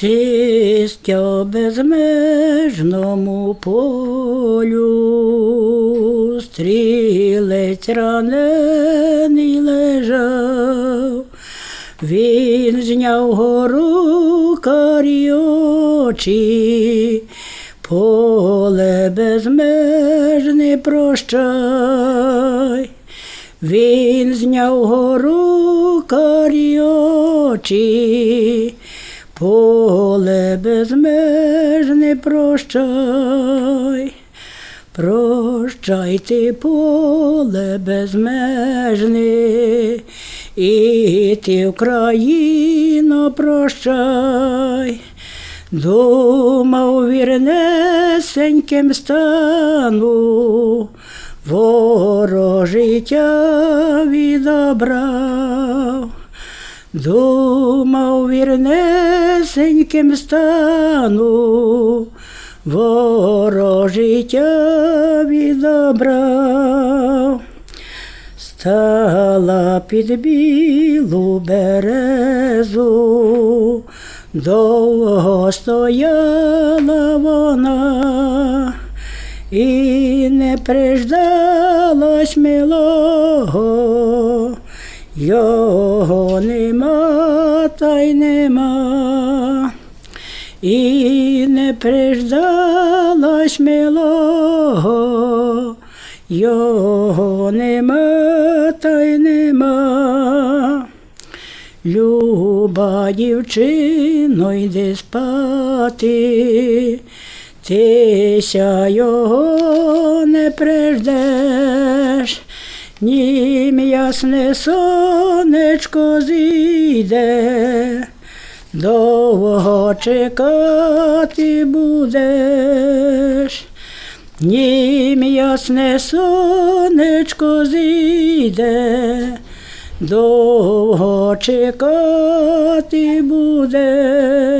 Чистя безмежному полю, стрілець ранений лежав, він зняв гору карі очі, поле безмежне прощай. Він зняв гору карі очі, поле безмежне прощай. Прощайте поле безмежне, і ти Україно прощай. Думав вірнесеньким стану, ворожиття відобрав. Думав вірнесеньким стану, ворожиття відобрав. Стала під білу березу, довго стояла вона, і не приждалась милого, його нема та й нема. І не приждалась милого, його нема та й нема. Люба дівчино, йди спати, тися його не приждеш, нім ясне сонечко зійде, довго чекати будеш. Нім ясне сонечко зійде, довго чекати будеш.